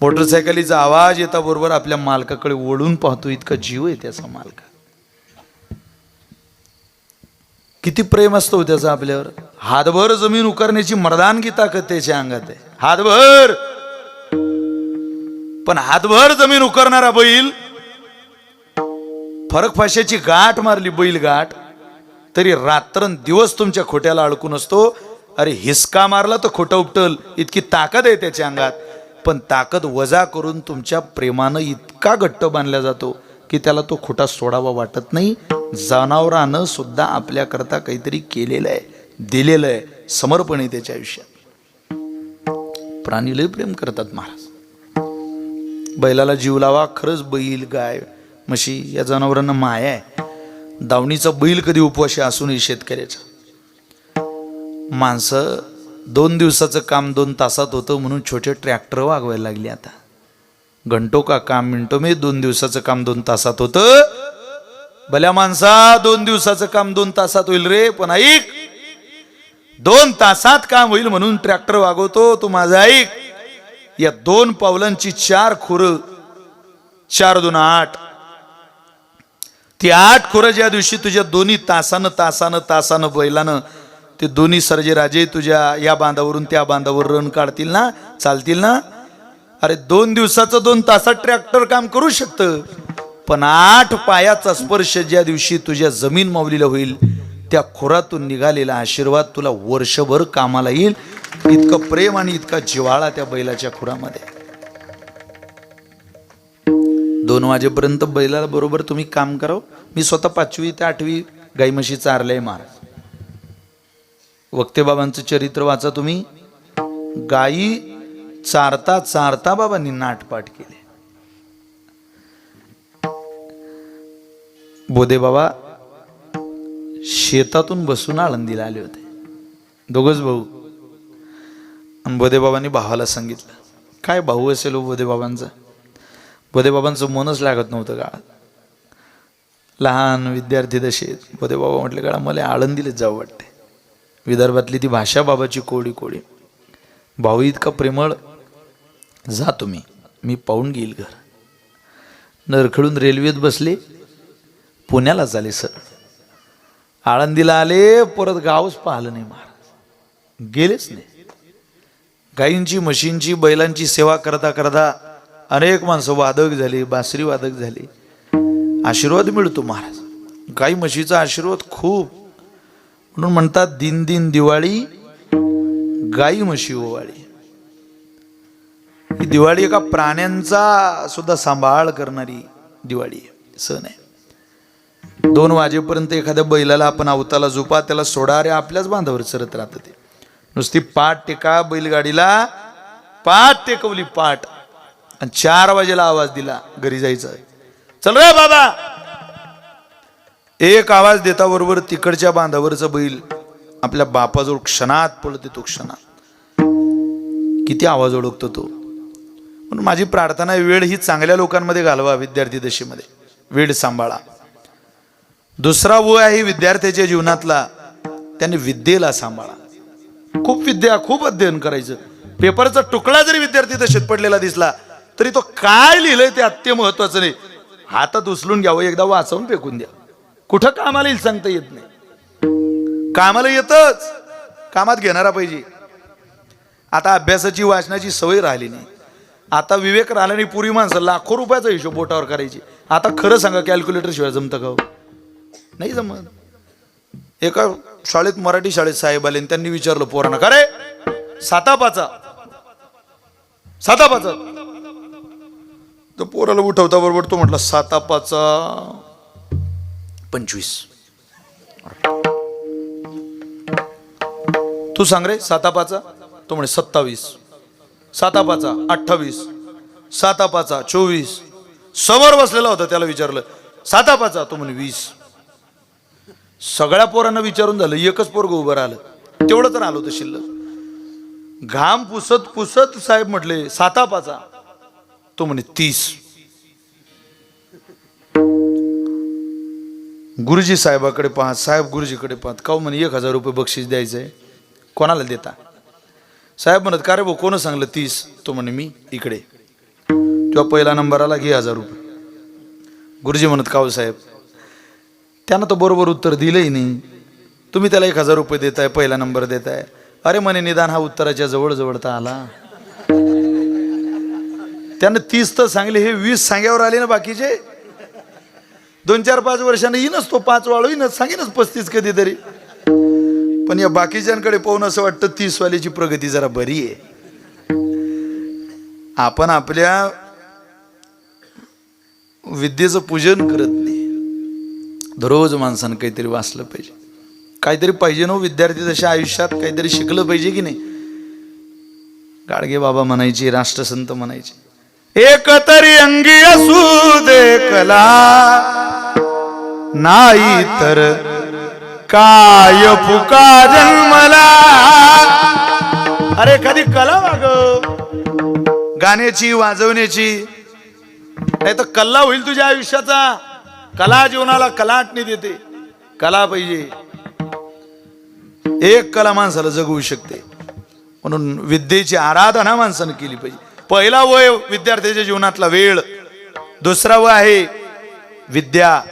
मोटरसायकलीचा आवाज येता बरोबर आपल्या मालकाकडे ओढून पाहतो इतका जीव आहे त्याचा मालका. किती प्रेम असतो हो त्याचा आपल्यावर. हातभर जमीन उकारण्याची मर्दानगी ताकद त्याच्या अंगात आहे. हातभर! पण हातभर जमीन उकरणारा बैल फरक फाशाची गाठ मारली बैल गाठ तरी रात्रन दिवस तुमच्या खोट्याला अडकून असतो. अरे हिसका मारला तर खोटं उपटल इतकी ताकद आहे त्याच्या अंगात. पण ताकद वजा करून तुमच्या प्रेमानं इतका घट्ट बांधला जातो की त्याला तो खोटा सोडावा वाटत नाही. जनावरानं सुद्धा आपल्याकरता काहीतरी केलेलं आहे दिलेलं आहे समर्पण आहे त्याच्या आयुष्यात. प्राणी लय प्रेम करतात महाराज. बैलाला जीव लावा खरंच बैल गाय म्हशी या जनावरांना माया आहे. दावणीचा बैल कधी उपवाशी असूनही शेतकऱ्याचा. माणसं दोन दिवसाचं काम दोन तासात होतं म्हणून छोटे ट्रॅक्टर वागवायला लागली आता. घंटो का काम मिनटो मी दोन दिवसाचं काम दोन तासात होतं. भल्या माणसा दोन दिवसाचं काम दोन तासात होईल रे पण ऐक दोन तासात काम होईल म्हणून ट्रॅक्टर वागवतो तू माझा ऐक. या दोन पावलांची चार खुरं चार दोन आठ. ती आठ खुरं ज्या दिवशी तुझ्या दोन्ही तासानं तासानं तासानं बैलानं ते दोन्ही सरजे राजे तुझ्या या बांधावरून त्या बांधावर रण काढतील ना? चालतील ना? अरे दोन दिवसाचं दोन तासात ट्रॅक्टर काम करू शकतं. पण आठ पायाचा स्पर्श ज्या दिवशी तुझ्या जमीन माऊलीला होईल त्या खोरातून निघालेला आशीर्वाद तुला वर्षभर कामाला येईल. इतकं प्रेम आणि इतका जिव्हाळा त्या बैलाच्या खुरामध्ये. दोन वाजेपर्यंत बैलाला बरोबर तुम्ही काम करावं. मी स्वतः पाचवी ते आठवी गाई म्हशी चारलंय महाराज वक्तेबाबांचं चरित्र वाचा तुम्ही. गायी चारता चारता बाबांनी नाटपाठ केले. बोधे बाबा शेतातून बसून आळंदीला आले होते. दोघच भाऊ. आणि बोधे बाबांनी भावाला सांगितलं काय भाऊ असेल हो बोधे बाबांचा? बोधे बाबांचं मनच लागत नव्हतं काळात लहान विद्यार्थी तसे बोधे बाबा म्हटले काळा मला आळंदीलाच जावं वाटते विदर्भातली ती भाषा बाबाची कोडी कोडी. भाऊ इतका प्रेमळ. जा तुम्ही मी पाहून घेईल घर. नरखडून रेल्वेत बसले पुण्याला चाले सर. आळंदीला आले परत गावच पाहिलं नाही महाराज गेलेच नाही. गायींची म्हशींची बैलांची सेवा करता करता अनेक माणसं वादक झाली बासरी वादक झाली. आशीर्वाद मिळतो महाराज. गाई म्हशीचा आशीर्वाद खूप. म्हणून म्हणतात दिन दिन दिवाळी गाई म्हशी ओवाळी. ही दिवाळी एका प्राण्यांचा सुद्धा सांभाळ करणारी दिवाळी सण आहे. दोन वाजेपर्यंत एखाद्या बैलाला आपण अवताला झोपा त्याला सोडा रे आपल्याच बांधावर चरत राहतं ते. नुसती पाठ टेका बैलगाडीला पाठ टेकवली पाठ. आणि चार वाजेला आवाज दिला घरी जायचं. चल रे बाबा एक आवाज देता बरोबर तिकडच्या बांधावरचं बैल. आपल्या बापाजवळ क्षणात पळत तो क्षणात किती आवाज ओळखतो तो. म्हणून माझी प्रार्थना वेळ ही चांगल्या लोकांमध्ये घालवा विद्यार्थी दशेमध्ये. वेळ सांभाळा. दुसरा वय आहे विद्यार्थ्याच्या जीवनातला त्याने विद्येला सांभाळा. खूप विद्या खूप अध्ययन करायचं. पेपरचा तुकडा जरी विद्यार्थी दशेत पडलेला दिसला तरी तो काय लिहिलंय ते अत्य महत्वाचं नाही. हातात उचलून घ्यावं एकदा वाचवून फेकून द्या. कुठं कामाला येईल सांगता येत नाही. कामाला येतच. कामात घेणारा पाहिजे. आता अभ्यासाची वाचनाची सवय राहिली नाही. आता विवेक राहिला नाही पुरी माणसं लाखो रुपयाचा हिशोब बोटावर करायची. आता खरं सांगा कॅल्क्युलेटर शिवाय जमतं का हो? नाही जमत. एका शाळेत मराठी शाळेत साहेब आले आणि त्यांनी विचारलं पोरांना का रे? सातापाचा सातापाचा तर पोराला उठवता बरोबर तो म्हटला सातापाचा पंचवीस. तू सांग रे सातापाचा? तो म्हणे सत्तावीस. सातापाचा अठ्ठावीस. सातापाचा चोवीस. समोर बसलेला होता त्याला विचारलं. सातापाचा तो म्हणे वीस. सगळ्या पोरांना विचारून झालं एकच पोरग उभं राहिलं. तेवढं तर आलं होतं शिल्लक. घाम पुसत पुसत साहेब म्हटले सातापाचा. तो म्हणे तीस. गुरुजी साहेबाकडे पाहत साहेब गुरुजीकडे पाहत काऊ म्हणे एक हजार रुपये बक्षीस द्यायचं आहे कोणाला देता? साहेब म्हणत का रे भाऊ कोण सांगलं तीस? तो म्हणे मी इकडे. किंवा पहिला नंबर आला घे हजार रुपये. गुरुजी म्हणत काव साहेब? त्यांना तर बरोबर उत्तर दिलंही नाही. तुम्ही त्याला एक हजार रुपये देताय पहिला नंबर देताय. अरे म्हणे निदान हा उत्तराच्या जवळ जवळ तर आला. त्यानं तीस तर सांगले हे वीस सांग्यावर आले ना बाकीचे? दोन चार पाच वर्षाने येईनच तो पाच वाळू येईनच सांगेनच पस्तीस कधीतरी. पण या बाकीच्यांकडे पाहून असं वाटतं तीस वालीची प्रगती जरा बरी आहे. आपण आपल्या विद्येचं पूजन करत नाही. दररोज माणसानं काहीतरी वाचलं पाहिजे. काहीतरी पाहिजे ना हो विद्यार्थी जशा आयुष्यात काहीतरी शिकलं पाहिजे की नाही? गाडगे बाबा म्हणायचे राष्ट्रसंत म्हणायचे एकतरी अंगी असू दे कला. नाही तर काय फुका जन्मला? अरे कधी कला वाग? गाण्याची वाजवण्याची. नाही तर कल्ला होईल तुझ्या आयुष्याचा. कला जीवनाला कलाटणी देते. कला पाहिजे. एक कला माणसाला जगवू शकते. म्हणून विद्येची आराधना माणसानं केली पाहिजे. पहिला वय विद्यार्थ्याच्या जीवनातला वेळ. दुसरा वय आहे विद्या.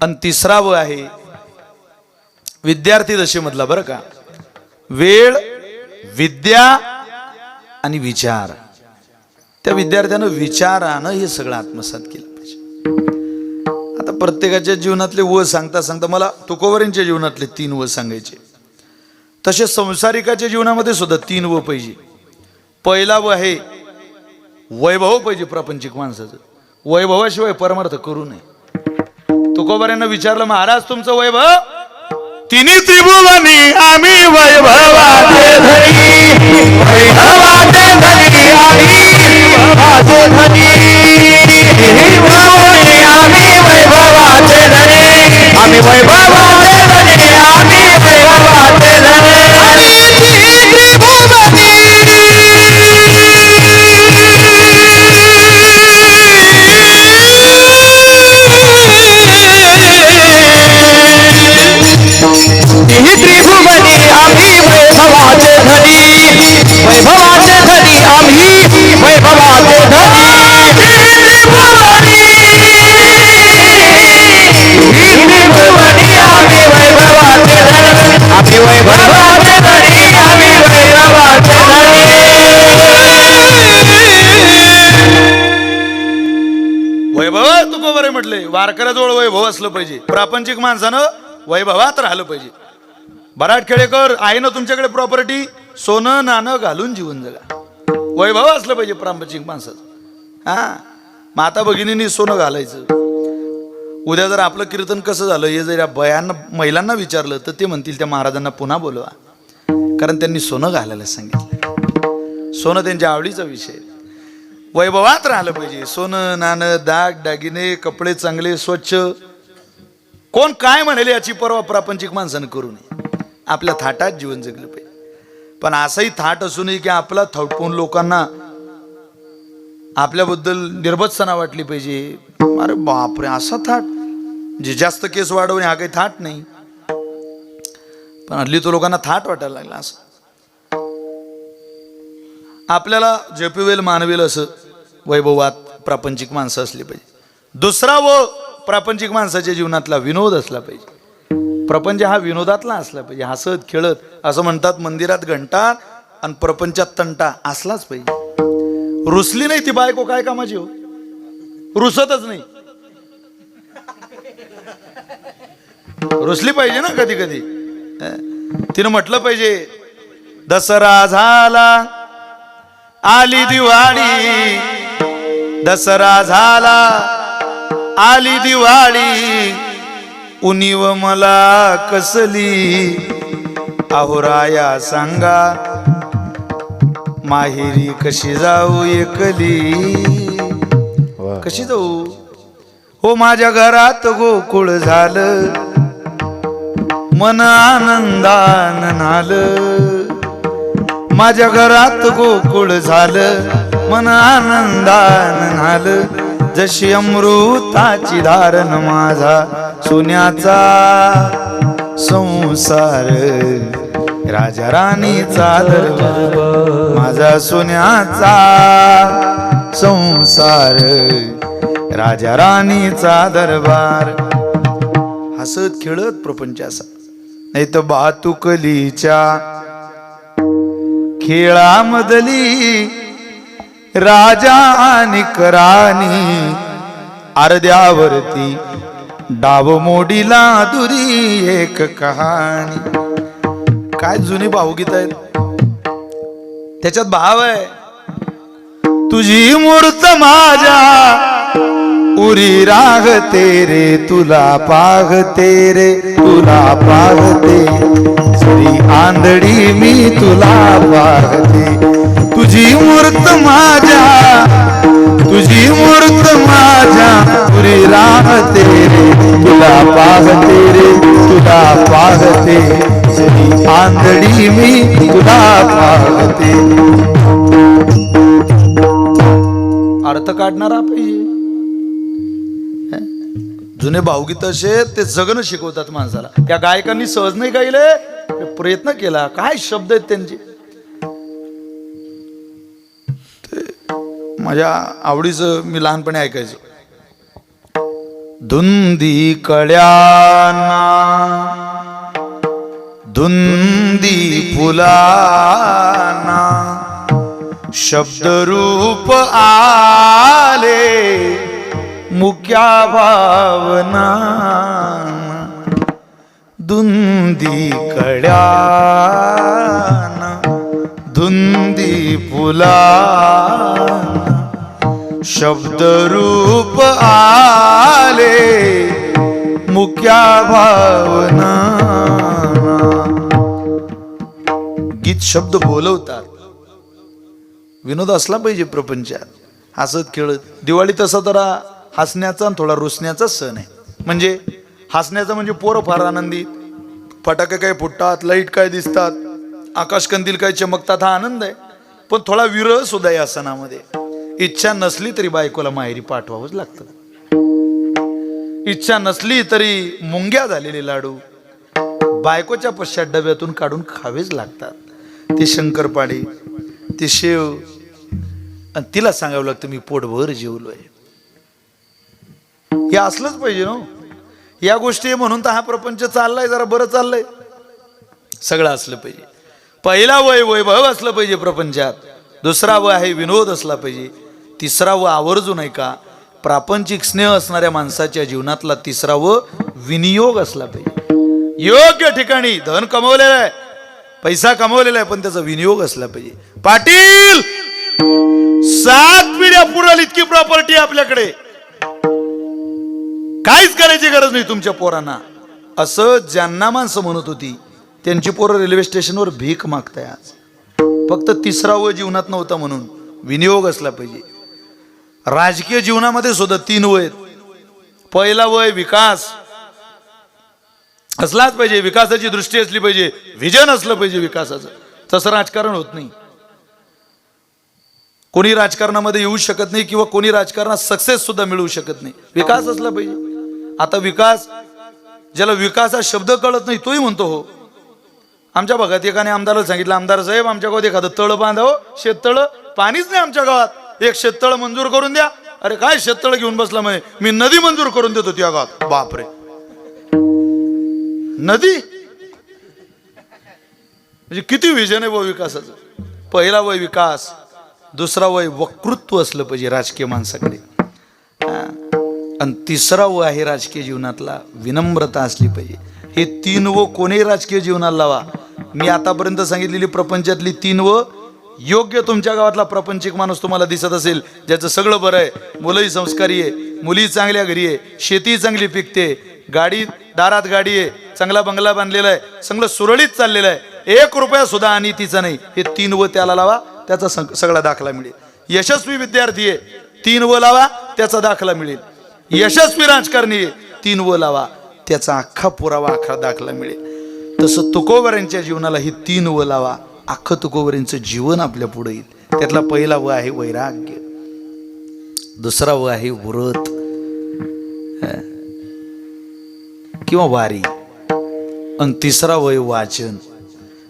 आणि तिसरा व आहे. विद्यार्थी दशेमधला बरं का? वेळ विद्या आणि विचार. त्या विद्यार्थ्यानं विचारानं हे सगळं आत्मसात केलं पाहिजे. आता प्रत्येकाच्या जीवनातले व सांगता सांगता मला तुकोवरींच्या जीवनातले तीन व सांगायचे. तसे संसारिकाच्या जीवनामध्ये सुद्धा तीन व पाहिजे. पहिला व आहे वैभव पाहिजे प्रापंचिक माणसाचं. वैभवाशिवाय परमार्थ करू नये. तुकोबऱ्यानं विचारलं महाराज तुमचं वैभव? तिन्ही त्रिभुवनी आम्ही वैभवाचे धनी वैभवाचे धनी आम्ही वैभवाचे धनी. आम्ही वैभवाचे धनी आम्ही वैभवाचे धनी आम्ही वैभवाचे तुकोबरे वारकऱ्याजवळ वैभव असलं पाहिजे. प्रापंचिक माणसानं वैभवात राहिलं पाहिजे. बराट खेडेकर आहे ना तुमच्याकडे प्रॉपर्टी सोनं नाणं घालून जीवन जगा. वैभव असलं पाहिजे प्रापंचिक माणसाचं. हा? माता भगिनींनी सोनं घालायचं. उद्या जर आपलं कीर्तन कसं झालं हे जर या बयांना महिलांना विचारलं तर ते म्हणतील त्या महाराजांना पुन्हा बोलवा. कारण त्यांनी सोनं घालायला सांगितलं. सोनं त्यांच्या आवडीचा विषय आहे. वैभवात राहिलं पाहिजे. सोनं नाणं दाग दागिने कपडे चांगले स्वच्छ. कोण काय म्हणेल याची पर्वा प्रापंचिक माणसानं करू नये. आपल्या थाटात जीवन जगलं पाहिजे. पण असंही थाट असूनही की आपला थटपून लोकांना आपल्याबद्दल निर्भत्सना वाटली पाहिजे. अरे बापरे असा थाट. जे जास्त केस वाढवणे हा काही थाट नाही. पण हल्ली तो लोकांना थाट वाटायला लागला असं. आपल्याला जेपीवेल मानवेल असं वैभवात प्रापंचिक माणसं असली पाहिजे. दुसरा व प्रापंचिक माणसाच्या जीवनातला विनोद असला पाहिजे. प्रपंच हा विनोदातला असला पाहिजे. हसत खेळत असं म्हणतात मंदिरात घंटा आणि प्रपंचात तंटा असलाच पाहिजे. रुसली नाही ती बायको काय कामाची हो? रुसतच नाही. रुसली पाहिजे ना कधी कधी. तिनं म्हटलं पाहिजे दसरा झाला आली दिवाळी दसरा झाला. आली दिवाळी उनीव मला कसली? आहोराया सांगा माहेरी कशी जाऊ एकली? कशी जाऊ? हो माझ्या घरात गोकुळ झालं. मन आनंदान नालं. माझ्या घरात गोकुळ झालं मन आनंदान झालं जशी अमृताची धारण माझा सोन्याचा संसार. राजा राणीचा दरबार माझा सोन्याचा संसार. राजा राणीचा दरबार. हसत खेळत प्रपंच असा नाही तर बातुकलीच्या खेळामधली राजा आणि करानी अर्ध्यावरती डाव मोडीला दुरी एक कहाणी. काय जुनी भावगीत आहेत. त्याच्यात भाव आहे. तुझी मूर्त माझ्या पुरी रागते रे तुला पागते रे तुला पागते. श्री आंधळी मी तुला पागते. तुझी मूर्त माझ्या तुझी मूर्त माझ्या. पुरी रागते रे तुला पागते रे तुला पागते. श्री आंधळी मी तुला पागते. अर्थ काढणारा पाहिजे जुने भावगीत असे ते जगणं शिकवतात माणसाला. त्या गायकांनी सहज नाही गायले प्रयत्न केला. काय शब्द आहेत त्यांचे? ते माझ्या आवडीचं मी लहानपणी ऐकायचो. धुंदी कळ्याना धुंदी फुलाना शब्दरूप आले मुक्या भावना. धुंदी कड्यान धुंदी फुला शब्दरूप आले मुक्या भावना. गीत शब्द बोलवतात. विनोद असला पाहिजे प्रपंचात. हसत खेळत. दिवाळी तसा तर हसण्याचा आणि थोडा रुसण्याचा सण आहे. म्हणजे हसण्याचा म्हणजे पोरं फार आनंदी. फटाके काय फुटतात लाइट काय दिसतात आकाशकंदील काय चमकतात हा आनंद आहे. पण थोडा विरह सुद्धा या सणामध्ये. इच्छा नसली तरी बायकोला माहेरी पाठवावंच लागतं. इच्छा नसली तरी मुंग्या झालेले लाडू बायकोच्या पश्चात डब्यातून काढून खावेच लागतात. ते शंकरपाळी ते शेव. आणि तिला सांगावं लागतं मी पोटभर जेवलोय. हे असलंच पाहिजे ना हो. या गोष्टी म्हणून तर हा प्रपंच चाललाय जरा बरं चाललंय. सगळं असलं पाहिजे. पहिला वय वैभव असलं पाहिजे प्रपंचात. दुसरा वय आहे विनोद असला पाहिजे. तिसरा व आवर्जून आहे का? प्रापंचिक स्नेह असणाऱ्या माणसाच्या जीवनातला तिसरा व विनियोग असला पाहिजे. योग्य ठिकाणी धन कमवलेलं आहे. पैसा कमवलेला आहे पण त्याचा विनियोग असला पाहिजे. पाटील! सात पिढ्या पुरल इतकी प्रॉपर्टी आपल्याकडे. काहीच करायची गरज नाही तुमच्या पोरांना. असं ज्यांना माणसं म्हणत होती त्यांची पोरं रेल्वे स्टेशनवर भीक मागताय आज. फक्त तिसरा वय जीवनात नव्हता म्हणून विनियोग असला पाहिजे. राजकीय जीवनामध्ये सुद्धा तीन वय पहिला वय विकास. असलाच पाहिजे विकासाची दृष्टी असली पाहिजे विजन असलं पाहिजे विकासाचं. तसं राजकारण होत नाही. कोणी राजकारणामध्ये येऊ शकत नाही किंवा कोणी राजकारणात सक्सेस सुद्धा मिळवू शकत नाही. विकास असला पाहिजे. आता विकास ज्याला विकास हा शब्द कळत नाही तोही म्हणतो हो. आमच्या भागात एकाने आमदाराला सांगितलं आमदार साहेब आमच्या गावात एखादं तळ बांधावं शेततळ पाणीच नाही आमच्या गावात. एक शेततळ मंजूर करून द्या. अरे काय शेततळ घेऊन बसला म्हणे? मी नदी मंजूर करून देतो त्या गावात. बापरे. नदी? म्हणजे किती विजन आहे व विकासाचं. पहिला वय विकास दुसरा वय वक्तृत्व असलं पाहिजे राजकीय माणसाकडे. आणि तिसरा व आहे राजकीय जीवनातला विनम्रता असली पाहिजे. हे तीन व कोणीही राजकीय जीवनाला लावा. मी आतापर्यंत सांगितलेली प्रपंचातली तीन व योग्य तुमच्या गावातला प्रपंचिक माणूस तुम्हाला दिसत असेल ज्याचं सगळं बरं आहे. मुलंही संस्कारी आहे मुली चांगल्या घरी आहे शेती चांगली पिकते गाडी दारात गाडी आहे चांगला बंगला बांधलेला आहे चांगलं सुरळीत चाललेलं आहे. एक रुपया सुद्धा आणि तिचा नाही. हे तीन व त्याला लावा त्याचा सगळा दाखला मिळेल. यशस्वी विद्यार्थी आहे. तीन व लावा त्याचा दाखला मिळेल. यशस्वी राजकारणी. तीन व लावा. त्याचा अख्खा पुरावा अख्खा दाखला मिळेल. तसं तुकोबऱ्यांच्या जीवनाला ही तीन व लावा. अख्खं तुकोबऱ्यांचं जीवन आपल्या पुढे येईल. त्यातला पहिला व आहे वैराग्य. दुसरा व आहे व्रत. किंवा वारी. आणि तिसरा वय वाचन.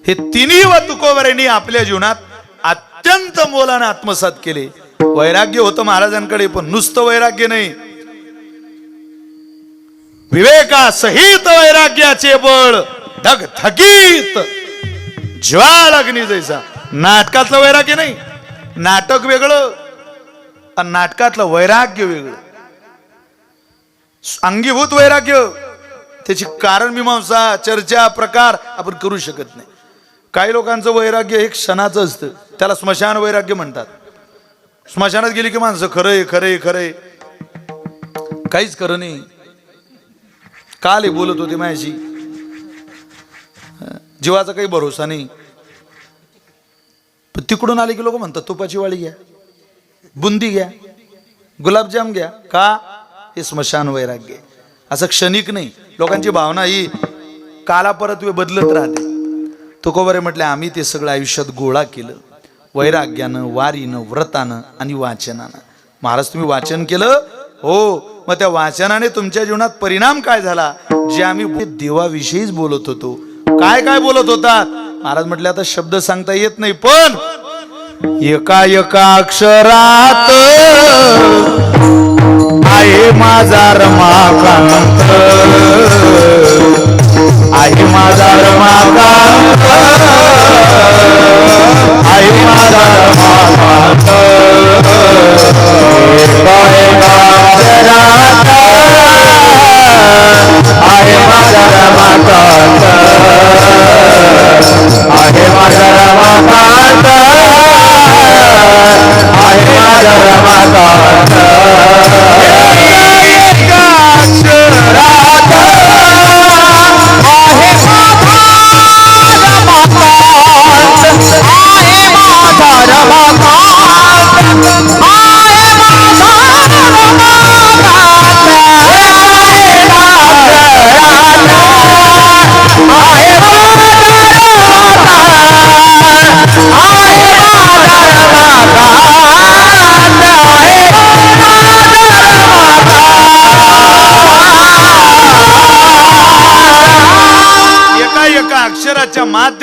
हे तिन्ही व तुकोबऱ्यांनी आपल्या जीवनात अत्यंत मोलानं आत्मसात केले. वैराग्य होतं महाराजांकडे पण नुसतं वैराग्य नाही. विवेका सहित वैराग्याचे बळ धगधगीत ज्वाल अग्नी जैसा. नाटकातलं वैराग्य नाही. नाटक वेगळं आणि नाटकातलं वैराग्य वेगळं. अंगीभूत वैराग्य. त्याची कारण मीमांसा चर्चा प्रकार आपण करू शकत नाही. काही लोकांचं वैराग्य हे क्षणाचं असतं. त्याला स्मशान वैराग्य म्हणतात. स्मशानात गेली की माणसं खरंय खरंय खरंय. काहीच खरं नाही. काल हे बोलत होते माझ्याशी. जीवाचा काही भरोसा नाही. पण तिकडून आले की लोक म्हणतात तुपाची वाळी घ्या बुंदी घ्या गुलाबजाम घ्या. का? हे स्मशान वैराग्य असं क्षणिक नाही. लोकांची भावना ही काला परत वे बदलत राहते. तुकोबरे म्हटले आम्ही ते सगळं आयुष्यात गोळा केलं. वैराग्यानं वारीनं व्रतानं आणि वाचनानं. महाराज तुम्ही वाचन केलं? हो मग त्या वाचनाने तुमच्या जीवनात परिणाम काय झाला? जे आम्ही देवाविषयीच बोलत होतो. काय काय बोलत होतात? महाराज म्हटले आता शब्द सांगता येत नाही पण एका एका अक्षरात आहे माझा रमाकांत. आहे माझा रमाकांत. आहे माझा रमाकांत. एका एका अक्षरात आहे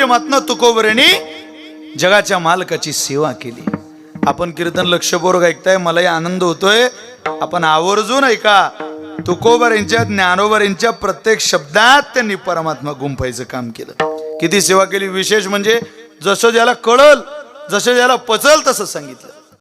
माध्यमातून तुकोबरेने जगाच्या मालकाची सेवा केली. आपण कीर्तन लक्षपूर्वक ऐकताय मलाही आनंद होतोय. आपण आवर्जून ऐका तुकोबर यांच्या ज्ञानोबर यांच्या प्रत्येक शब्दात त्यांनी परमात्मा गुंफायचं काम केलं. किती सेवा केली विशेष म्हणजे जसं ज्याला कळल जसं ज्याला पचल तसं सांगितलं.